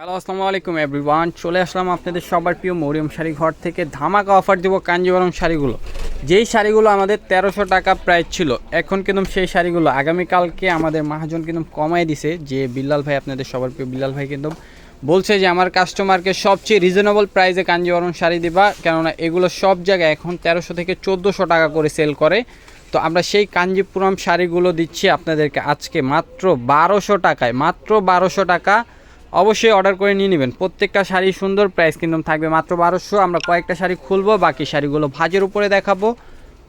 Hello আসসালামু আলাইকুম everyone চলে আসলাম আপনাদের সবার প্রিয় মরিয়ম শাড়ি ঘর থেকে ধামাকা অফার দেবো কাঞ্জিবরম শাড়িগুলো। যেই শাড়িগুলো আমাদের তেরোশো টাকা প্রাইস ছিল, এখন কিন্তু সেই শাড়িগুলো আগামীকালকে আমাদের মহাজন কিন্তু কমাই দিছে। যে বিল্লাল ভাই আপনাদের সবার প্রিয় বিল্লাল ভাই কিন্তু বলছে যে, আমার কাস্টমারকে সবচেয়ে রিজনেবল প্রাইসে কাঞ্জিবরম শাড়ি দিবা, কেননা এগুলো সব জায়গায় এখন তেরোশো থেকে চোদ্দোশো টাকা করে সেল করে। তো আমরা সেই কাঞ্জিপুরম শাড়িগুলো দিচ্ছি আপনাদেরকে আজকে মাত্র বারোশো টাকায়, মাত্র বারোশো টাকা অবশ্যই অর্ডার করে নিয়ে নেবেন। প্রত্যেকটা শাড়ি সুন্দর প্রাইস কিন্তু থাকবে মাত্র বারোশো। আমরা কয়েকটা শাড়ি খুলবো, বাকি শাড়িগুলো ভাজের উপরে দেখাবো।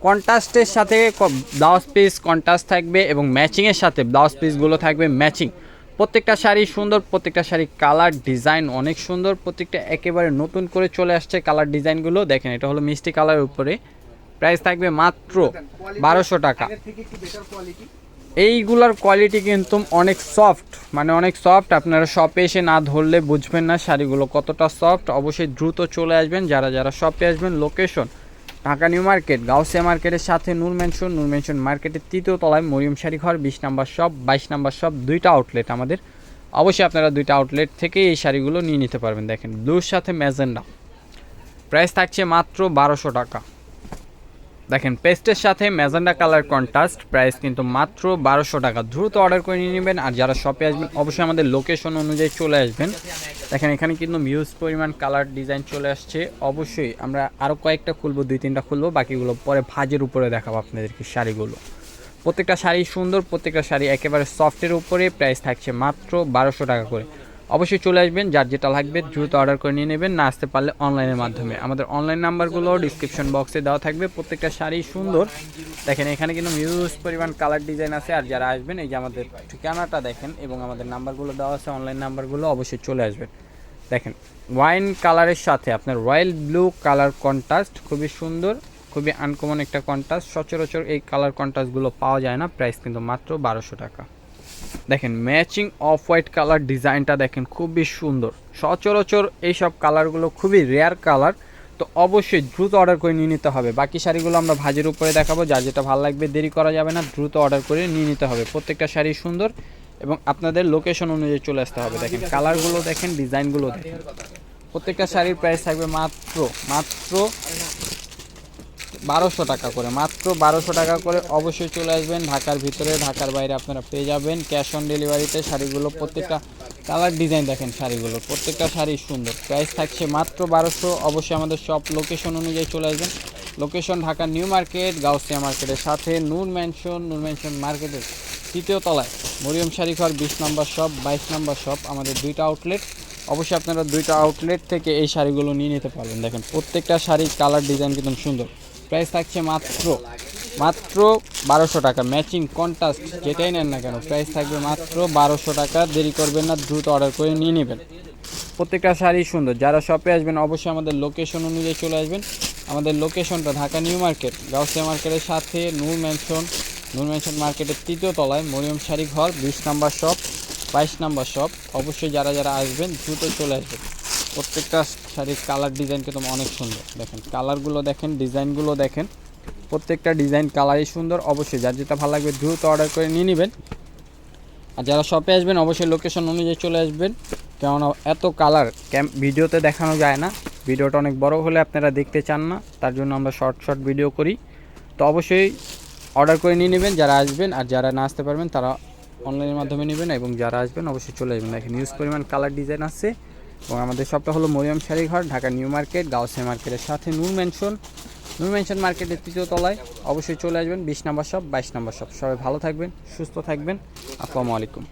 কন্ট্রাস্টের সাথে ব্লাউজ পিস কন্ট্রাস্ট থাকবে এবং ম্যাচিংয়ের সাথে ব্লাউজ পিসগুলো থাকবে ম্যাচিং প্রত্যেকটা শাড়ি সুন্দর, প্রত্যেকটা শাড়ি কালার ডিজাইন অনেক সুন্দর, প্রত্যেকটা একেবারে নতুন করে চলে আসছে কালার ডিজাইনগুলো দেখেন, এটা হলো মিষ্টি কালারের উপরে। প্রাইস থাকবে মাত্র বারোশো টাকা। এইগুলার কোয়ালিটি কিন্তু অনেক সফট মানে অনেক সফট আপনারা শপে এসে না ধরলে বুঝবেন না শাড়িগুলো কতটা সফট অবশ্যই দ্রুত চলে আসবেন, যারা যারা শপে আসবেন location Dhaka new market Gausia মার্কেটের সাথে নূর মেনশন নূর মেনশন মার্কেটের তৃতীয় তলায় মরিয়ম শাড়ি ঘর, বিশ নাম্বার শপ বাইশ নাম্বার শপ দুইটা আউটলেট আমাদের। অবশ্যই আপনারা দুইটা আউটলেট থেকে এই শাড়িগুলো নিয়ে নিতে পারবেন, দেখেন ব্লুর সাথে ম্যাজেন্ডা। প্রাইস থাকছে মাত্র বারোশো টাকা। দেখেন, পেস্টের সাথে ম্যাজেন্ডা কালার কন্ট্রাস্ট, প্রাইস কিন্তু মাত্র বারোশো টাকা। দ্রুত অর্ডার করে নিয়ে নেবেন, আর যারা শপে আসবেন, অবশ্যই আমাদের লোকেশন অনুযায়ী চলে আসবেন। দেখেন, এখানে কিন্তু মিউজ পরিমাণ কালার ডিজাইন চলে আসছে। অবশ্যই আমরা আরও কয়েকটা খুলবো, দুই তিনটা খুলবো, বাকিগুলো পরে ভাজের উপরে দেখাবো আপনাদেরকে শাড়িগুলো। প্রত্যেকটা শাড়ি সুন্দর, প্রত্যেকটা শাড়ি একেবারে সফটের উপরে প্রাইস থাকছে মাত্র বারোশো টাকা করে। অবশ্যই চলে আসবেন, যার যেটা লাগবে দ্রুত অর্ডার করে নিয়ে নেবেন, না আসতে পারলে অনলাইনের মাধ্যমে। আমাদের অনলাইন নাম্বারগুলো ডিসক্রিপশন বক্সে দেওয়া থাকবে, প্রত্যেকটা শাড়ি সুন্দর। দেখেন, এখানে কিন্তু মিউজ পরিমাণ কালার ডিজাইন আছে, আর যারা আসবেন, এই যে আমাদের ঠিকানাটা দেখেন, এবং আমাদের নাম্বারগুলো দেওয়া আছে অনলাইন নাম্বারগুলো অবশ্যই চলে আসবেন। দেখেন ওয়াইন কালারের সাথে আপনার রয়্যাল ব্লু কালার কন্ট্রাস্ট খুবই সুন্দর, খুবই আনকমন একটা কন্ট্রাস্ট সচরাচর এই কালার কন্ট্রাস্টগুলো পাওয়া যায় না প্রাইস কিন্তু মাত্র বারোশো টাকা। দেখেন ম্যাচিং অফ হোয়াইট কালার ডিজাইনটা দেখেন খুবই সুন্দর। সচরাচর এইসব কালারগুলো খুবই রেয়ার কালার তো অবশ্যই দ্রুত অর্ডার করে নিয়ে নিতে হবে। বাকি শাড়িগুলো আমরা ভাজের উপরে দেখাবো, যার যেটা ভালো লাগবে দেরি করা যাবে না, দ্রুত অর্ডার করে নিয়ে নিতে হবে। প্রত্যেকটা শাড়ি সুন্দর এবং আপনাদের লোকেশন অনুযায়ী চলে আসতে হবে। দেখেন কালারগুলো দেখেন ডিজাইনগুলো দেখেন। প্রত্যেকটা শাড়ির প্রাইস থাকবে মাত্র মাত্র বারোশো টাকা করে। মাত্র বারোশো টাকা করে অবশ্যই চলে আসবেন। ঢাকার ভিতরে, ঢাকার বাইরে আপনারা পেয়ে যাবেন। ক্যাশ অন ডেলিভারিতে শাড়িগুলো, প্রত্যেকটা কালার ডিজাইন দেখেন শাড়িগুলো। প্রত্যেকটা শাড়ি সুন্দর। প্রাইস থাকছে মাত্র বারোশো। অবশ্যই আমাদের সব লোকেশন অনুযায়ী চলে আসবেন। Location Dhaka new market, Gausia মার্কেটের সাথে নূর ম্যানশন নূর ম্যানশন মার্কেটের তৃতীয় তলায়। মরিয়ম শাড়িঘর, বিশ নম্বর শপ বাইশ নম্বর শপ আমাদের দুইটা আউটলেট অবশ্যই আপনারা দুইটা আউটলেট থেকে এই শাড়িগুলো নিয়ে নিতে পারবেন। দেখেন প্রত্যেকটা শাড়ির কালার ডিজাইন কিন্তু সুন্দর। প্রাইস থাকছে মাত্র মাত্র বারোশো টাকা। ম্যাচিং কন্ট্রাস্ট যেটাই নেন না কেন প্রাইস থাকবে মাত্র বারোশো টাকা। দেরি করবেন না, দ্রুত অর্ডার করে নিয়ে নেবেন। প্রত্যেকটা শাড়ি সুন্দর। যারা শপে আসবেন, অবশ্যই আমাদের লোকেশন অনুযায়ী চলে আসবেন। আমাদের লোকেশনটা ঢাকা নিউ মার্কেট, গাউসিয়া মার্কেটের সাথে নূর ম্যানশন নূর ম্যানশন মার্কেটের তৃতীয় তলায় মরিয়ম শাড়ি ঘর, বিশ নাম্বার শপ বাইশ নাম্বার শপ অবশ্যই যারা যারা আসবেন, দ্রুত চলে আসবেন। প্রত্যেকটা শাড়ির কালার ডিজাইন কিন্তু অনেক সুন্দর। দেখেন, কালারগুলো দেখেন, ডিজাইনগুলো দেখেন, প্রত্যেকটা ডিজাইন কালারই সুন্দর। অবশ্যই যার যেটা ভালো লাগবে দ্রুত অর্ডার করে নিয়ে নেবেন। আর যারা শপে আসবেন, অবশ্যই লোকেশন অনুযায়ী চলে আসবেন। কেননা এত কালার ক্যাম, ভিডিওতে দেখানো যায় না। ভিডিওটা অনেক বড় হলে আপনারা দেখতে চান না। তার জন্য আমরা শর্ট শর্ট ভিডিও করি। তো অবশ্যই অর্ডার করে নিয়ে নেবেন। যারা আসবেন আর যারা না আসতে পারবেন, তারা অনলাইনের মাধ্যমে নেবেন এবং যারা আসবেন, অবশ্যই চলে আসবেন। দেখেন নিউজ পরিমাণ কালার ডিজাইন আছে। এবং আমাদের শপটা হলো মরিয়ম শাড়িঘর ঢাকা নিউ মার্কেট গাউসে মার্কেটের সাথে নূর ম্যানশন। নূর ম্যানশন মার্কেটের তৃতীয় তলায় অবশ্যই চলে আসবেন, বিশ নম্বর শপ, বাইশ নম্বর শপ। সবাই ভালো থাকবেন, সুস্থ থাকবেন। আসসালামু আলাইকুম।